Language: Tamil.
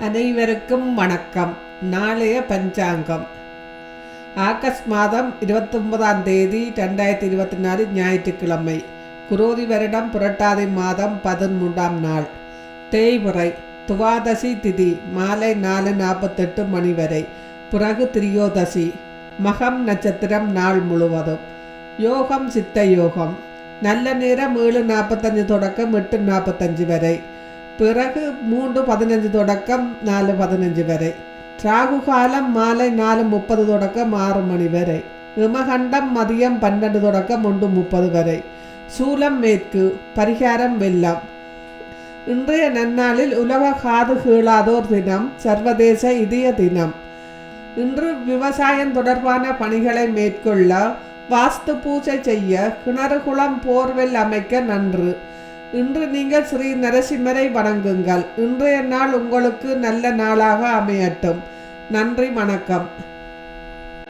அனைவருக்கும் வணக்கம். நாளைய பஞ்சாங்கம். ஆகஸ்ட் மாதம் இருபத்தொன்பதாம் தேதி ரெண்டாயிரத்தி இருபத்தி நாலு ஞாயிற்றுக்கிழமை. குரோதி வருடம் புரட்டாதி மாதம் பதிமூன்றாம் நாள். தேய்முறை துவாதசி திதி மாலை நாலு நாற்பத்தெட்டு மணி வரை. பிறகு திரியோதசி மகம் நட்சத்திரம் நாள் முழுவதும். யோகம் சித்த யோகம். நல்ல நேரம் ஏழு நாற்பத்தஞ்சு தொடக்கம் எட்டு நாற்பத்தஞ்சு வரை. பிறகு மூன்று பதினஞ்சு தொடக்கம் நாலு பதினஞ்சு வரை. ராகு காலம் மாலை நாலு முப்பது தொடக்கம் ஆறு மணி வரை. இமகண்டம் மதியம் பன்னெண்டு தொடக்கம் ஒன்று முப்பது வரை. சூலம் மேற்கு. பரிகாரம் வெள்ளம். இன்றைய நன்னாளில் உலக காது கீழாதோர் தினம் சர்வதேச இதய தினம். இன்று விவசாயம் தொடர்பான பணிகளை மேற்கொள்ள வாஸ்து பூஜை செய்ய கிணறு குளம் போர்வெல் அமைக்க நன்று. இன்று நீங்கள் ஸ்ரீ நரசிம்மரை வணங்குங்கள். இன்றைய நாள் உங்களுக்கு நல்ல நாளாக அமையட்டும். நன்றி வணக்கம்.